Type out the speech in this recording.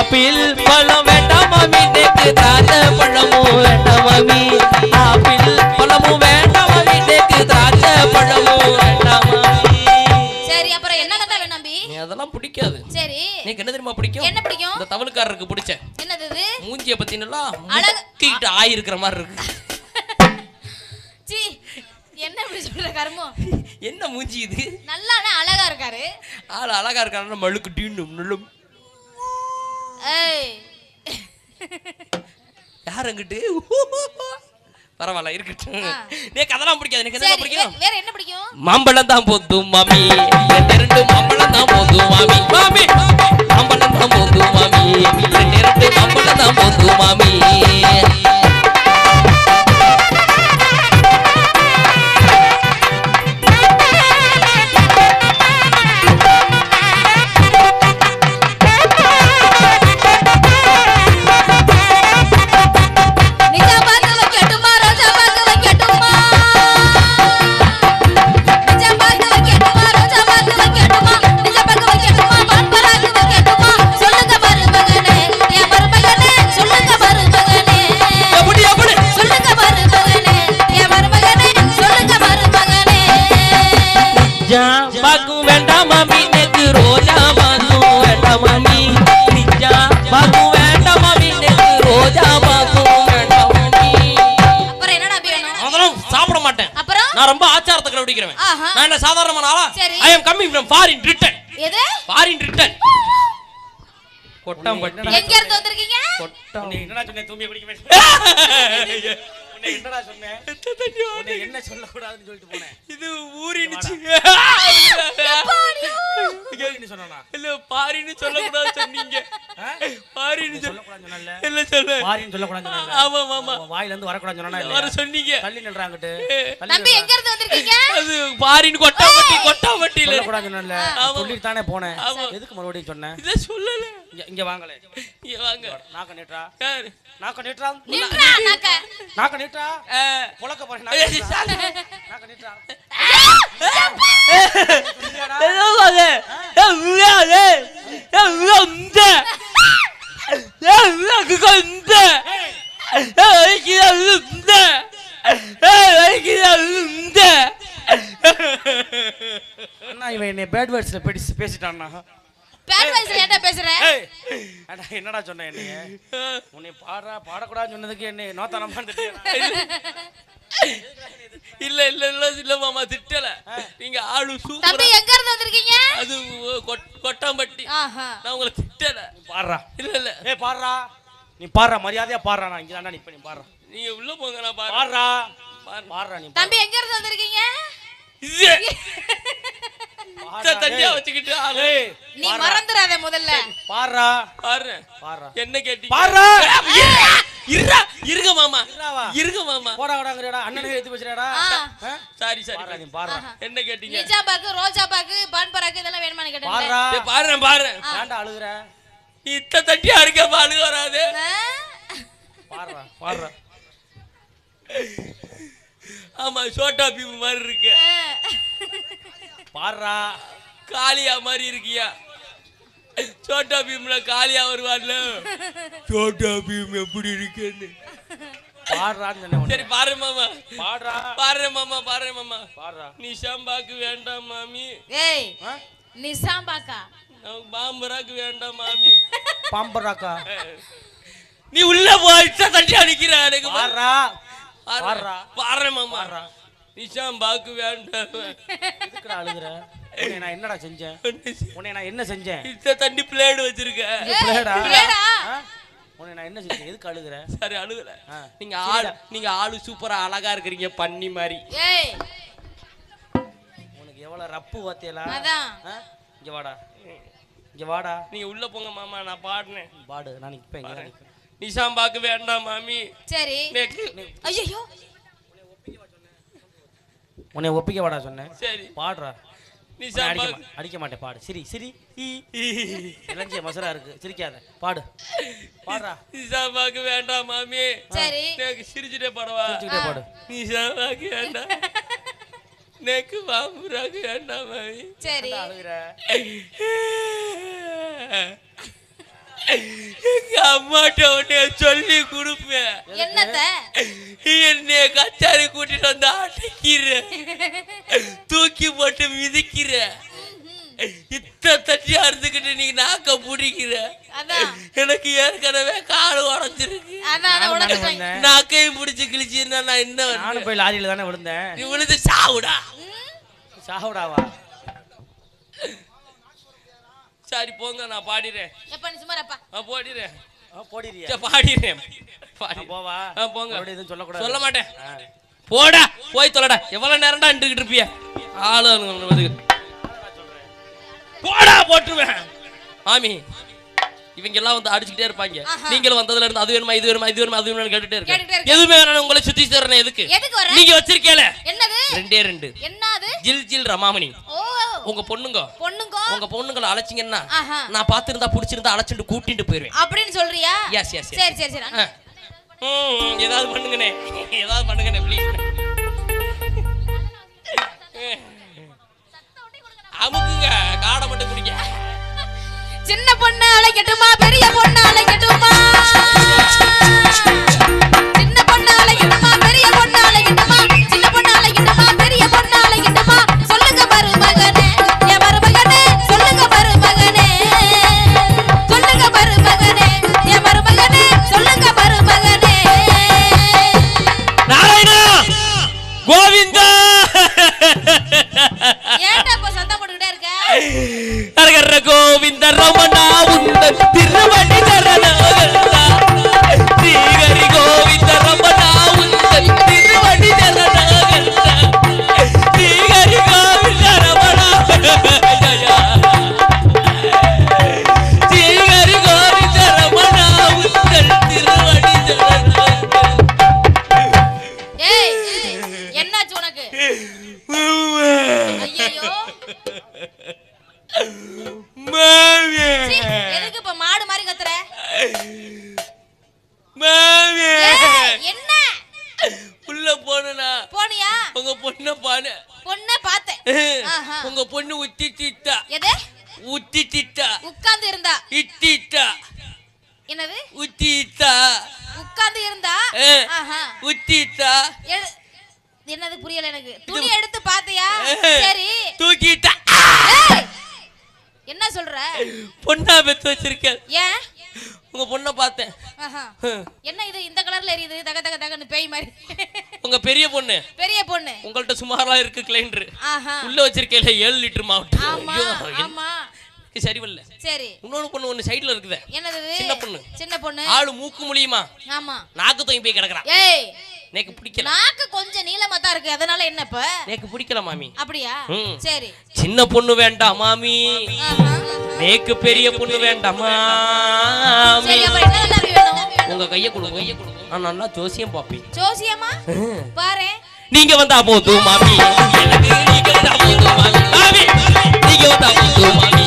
Apple பழம் வேண்டாம் மாமி நேக்கு திராட்சை பழமும் வேண்டாம் மாமி. ஆப்பிள் பழமும் வேண்டாம் மாமி நேக்கு திராட்சை பழமும் வேண்டாம் சரி அப்புறம் என்ன கண்டா வேணும் நம்பி நீ அதெல்லாம் பிடிக்காது. சரி. நீக்கு என்ன தெரியுமா பிடிக்கும்? என்ன பிடிக்கும்? இந்த தவளுக்காரருக்கு பிடிச்ச என்னது இது? மூஞ்சிய பத்தினா அழகு. முக்கிட்டு ஆயிருக்கிற மாதிரி இருக்கு. என்ன இப்படி சொல்ற என்ன மூஞ்சி இது? நல்லானே அழகா இருக்காரு. ஆள் அழகா இருக்காருன்னா மழுக்கு ஏய் யார் அங்கிட்டு? பரவாயில்ல இருக்கட்டும். ஆ. எனக்கு அதெல்லாம் பிடிக்காது எனக்கு என்ன பிடிக்கும்? வேற என்ன பிடிக்கும்? மாம்பழம் தான் போதும் மாமி. ரெண்டு மாம்பழம் தான் போதும் மாமி. மாமி. மாம்பழம் தான் போதும் மாமி. ரெண்டு மாம்பழம் தான் போதும் மாமி. ஆஹா. நான் என்ன சாதாரணமான ஆளா. I am coming from foreign return எது? ஃபாரின் ரிட்டன் கொட்டாம்பட்டி எங்க இருந்து வந்திருக்கீங்க? கொட்டாம். என்னடா சொன்னேன்? தூமியை குடிக்க என்னடா சொன்னேன்? உன்னை என்ன சொல்லக்கூடாதுன்னு சொல்லிட்டு போனேன். இது ஊறிடுச்சு. நீ சொன்னா இல்ல பாரின்னு சொல்லக்கூடாது சொன்னீங்க. பாரின்னு சொல்ல சொல்லக்கூடாதுன்னு சொன்னல இல்ல சொல்ல. பாரின்னு சொல்லக்கூடாதுன்னு சொன்னல ஆமா ஆமா வாயில இருந்து வரக்கூடாதுன்னு சொன்னா வர சொன்னீங்க. தள்ளி நின்றாங்கட்டு தம்பி எங்க இருந்து வந்திருக்கீங்க? அது பாரின்னு கொட்டாம்பட்டி கொட்டாம்பட்டியில. சொல்லக்கூடாதுன்னு சொன்னல ஆமா. சொல்லிட்டு தானே போனேன். எதுக்கு மறுபடியும் சொன்னேன்? இத சொல்லல. இங்க இங்க வாங்க. நாக்க நீட்டா யாரு? நாக்க நீட்டா நின்றா நாக்க. நாக்க நீட்டா ஆ. புழக்க போறேன் ஐயா, நாக்க நீட்டா. சாமி. நாக்க நீட்டா ஏதோ அது. ஏ, விழாது. ஏ, விழா இந்த. ஏ, விழாக்குக்கு இந்த. ஏ, வலிக்குது இந்த. ஏ, வலிக்குது இந்த. அண்ணா இவன் என்னை பேட் வேர்ட்ஸ்ல பேசி பேசிட்டான்னா பேட் பேசுற ஏய் அண்ணா என்னடா சொன்ன என்னைய? உன்னை பாடுறா பாடக்கூடாதுன்னு சொன்னதுக்கு என்னை நோத்தானமா இல்ல இல்ல இல்ல இல்ல மாமா திட்டல. நீங்க ஆளு தம்பி சூப்பரா எங்க இருந்து வந்திருக்கீங்க? அது கொட்- கொட்டாம்பட்டி. நான் உங்களை திட்டல. பாடுறா. இல்ல இல்ல. ஏய் பாடுறா. நீ பாடுறா மரியாதையா பாடுறா. நான் இங்க தாண்டா நிப்ப நீ பாடுறா. நீங்க உள்ள போங்க நான் பாடுறா. பாடுறா நீ தம்பி எங்க இருந்து வந்திருக்கீங்க? தண்ணியா. வச்சுக்கிட்டு ஆளு. ஏய், நீ மறந்துடாத முதல்ல. பாடுறா. பாரு பாடுறா. என்ன இருடா. இருங்க மாமா? இருங்க மாமா. போடா விடாங்கடா அண்ணனுக்கு எடுத்து ஆ. Sorry sorry. நீ. என்ன கேட்டீங்க? நிஜா பாக்கு ரோஜா பாக்கு பான் பராக்கு இதெல்லாம் வேணுமான்னு கேட்டேன் பாருறேன் பாரு ஏன்டா அழுகுற? இத்த தட்டியா இருக்க பாடு வராது. பாடுறா ஆமா சோட்டா பீம் மாதிரி இருக்கு. பாடுறா காளியா மாதிரி இருக்கியா? சோட்டா பீம்ல காளியா வருவான்ல. சோட்டா பீம் எப்படி இருக்குன்னு. பாடுறான்னு. சரி பாரு மாமா. பாடுறா பாரு மாமா பாரு மாமா. பாடுறா நிஷாம்பாக்கு வேண்டாம் மாமி. ஏய் ஆ? நிசாம் பாக்கா நமக்கு பாம்பராக்கு வேண்டாம் மாமி. பாம்பராக்கா? நீ உள்ள போயிட்டா தட்டி அடிக்கிற எனக்கு. பாடுறா பாரு. பாடுறா. பாரு மாமா. பாடுறா. நிஷாம்பாக்கு வேண்டாம். அழுகுற? நான் என்னடா செஞ்சேன்? உன்னை நான் என்ன செஞ்சேன்? இத்த தண்ணி பிளேடு வச்சிருக்க. பிளேடா? பிளேடா? ஆ? உன்னை நான் என்ன செஞ்சேன்? எதுக்கு அழுகுற? சரி அழுகல. ஆ. நீங்க ஆளு நீங்க ஆளு சூப்பரா அழகா இருக்கிறீங்க பன்னி மாதிரி. ஏய். உனக்கு எவ்வளவு ரப்பு வாத்தியலா? இங்க வாடா. இங்க வாடா. நீங்க உள்ள போங்க மாமா நான் பாடுனேன் பாடு நான் நிப்பேன் நிஷாம்பாக்கு வேண்டாம் மாமி. சரி. நேக்கு ஐயோ உன்னை ஒப்பிக்க வாடா சொன்னேன். சரி. பாடுறா. உன்னை அடிக்க மா- அடிக்க மாட்டேன் பாடு. சிரி சிரி ஈ. இளஞ்சிய மசரா இருக்கு. சிரிக்காத. பாடு. பாடுறா. நிஷாம்பாக்கு வேண்டாம் மாமி. சரி. நேக்கு சிரிச்சுட்டே பாடவா. சிரிச்சுக்கிட்டே பாடு. நிஷாம்பாக்கு வேண்டாம் நேக்கு பாம்புராக்கு வேண்டாம் மாமி. சரி. அழுகுற. அம்மாட்ட உன்னைய சொல்லி கொடுப்பேன். என்னத்த? என்னைய கச்சாரி கூட்டிட்டு வந்து அடைக்கிற. தூக்கி போட்டு மிதிக்கிற. இத்த தட்டி அறுத்துக்கிட்டு நீ நாக்க பிடிக்கிற. எனக்கு ஏற்கனவே காடு உடஞ்சிருக்கு. நாக்கையும் பிடிச்சு கிழிச்சுன்னா நான் என்ன நானும் பண்ணுவேன்? போய் லாரியில தானே விழுந்தேன். நீ விழுந்து சாவுடா. சாவுடாவா? சரி போங்க நான் பாடிறேன். எப்ப நீ சும்மா இருப்பா. நான் பாடிறேன். போடிறியா? சரி, பாடிறேன். பாடி போவா? ஆ, போங்க. மறுபடியும் எதுவும் சொல்லக்கூடாது. சொல்ல மாட்டேன். போடா போய் தொலைடா. எவ்வளவு நேரம்டா நின்றுகிட்டு இருப்பிய? ஆளு வந்து போடா போட்டுருவேன். மாமி இவங்க எல்லாம் வந்து அடிச்சுக்கிட்டே இருப்பாங்க. ஆஹா. நீங்களும் வந்ததுல இருந்து அது வேணுமா இது வேணுமா இது வேணுமா அது வேணுமா கேட்டுட்டே கேட்டுட்டே இருக்கேன் இருக்கேன். எதுவுமே வேணாம் உங்களை சுத்தி தரணும் எதுக்கு? எதுக்கு வர நீங்க வச்சிருக்கேல என்னது? ரெண்டே ரெண்டு. என்னது? ஜில் ஜில் ரமாமணி. ஓ உங்க பொண்ணுங்க. பொண்ணுங்கோ? உங்க பொண்ணுங்களை அழைச்சிங்கன்னா நான் பாத்திருந்தா புடிச்சிருந்தா அழைச்சிட்டு கூட்டிட்டு போயிருவேன். அப்படின்னு சொல்றியா? எஸ் எஸ் சரி சரி சரி. ஏதாவது பண்ணுங்கண்ணே. ஏதாவது பண்ணுங்கண்ணே ப்ளீஸ் அமுக்குங்க காடை மட்டும் குடிங்க. சின்ன பொண்ணு அழைக்கட்டுமா பெரிய பொண்ணு அழைக்கட்டுமா எதுக்கு இப்ப மாடு மாதிரி கத்துற? என்ன? உள்ள போனா போனியா? உங்க பொண்ண பானு. பொண்ண பார்த்தேன். உங்க பொண்ணு உத்தி திட்டா எது? உத்தி திட்டா உட்கார்ந்து இருந்தா? இட்டிட்டா என்னது? உத்திட்டா உட்கார்ந்து இருந்தா. ஆஹா. என்னது புரியல எனக்கு? துணி எடுத்து பாத்தியா. சரி. தூக்கிட்டா. என்ன சொல்ற? பொண்ணா பெத்து வச்சிருக்கேன் ஏன்? உங்க பொண்ணை பார்த்தேன். என்ன இது? இந்த கலர்ல எரியுது? தக தக தகன்னு பேய் மாதிரி. உங்க பெரிய பொண்ணு. பெரிய பொண்ணு. உங்கள்ட்ட சுமாரா இருக்கு கிளைண்டர் உள்ள வச்சிருக்கேன் ஏழு லிட்டர் மாவட்டம் ஆமா ஆமா. சரி வரல சரி. இன்னொன்னு பொண்ணு ஒண்ணு சைடுல இருக்குதே. என்னது? சின்ன பொண்ணு. சின்ன பொண்ணு. ஆளு மூக்கு முடியுமா ஆமா. நாக்கு தொங்கி போய் கிடக்குறான். ஏய் எனக்கு பிடிக்கல. நாக்கு கொஞ்சம் நீளமா தான் இருக்கு. அதனால என்ன இப்ப? எனக்கு பிடிக்கல மாமி. அப்படியா? சரி. சின்ன பொண்ணு வேண்டாம் மாமி. நேக்கு பெரிய பொண்ணு வேண்டாமா உங்க கைய கொடுங்க. நான் நல்லா ஜோசியம் பாப்பேன் ஜோசியமா? பாரு. நீங்க வந்தா போதும் மாமி. நீங்க வந்தா போதும் மாமி நீங்க வந்தா போதும் மாமி.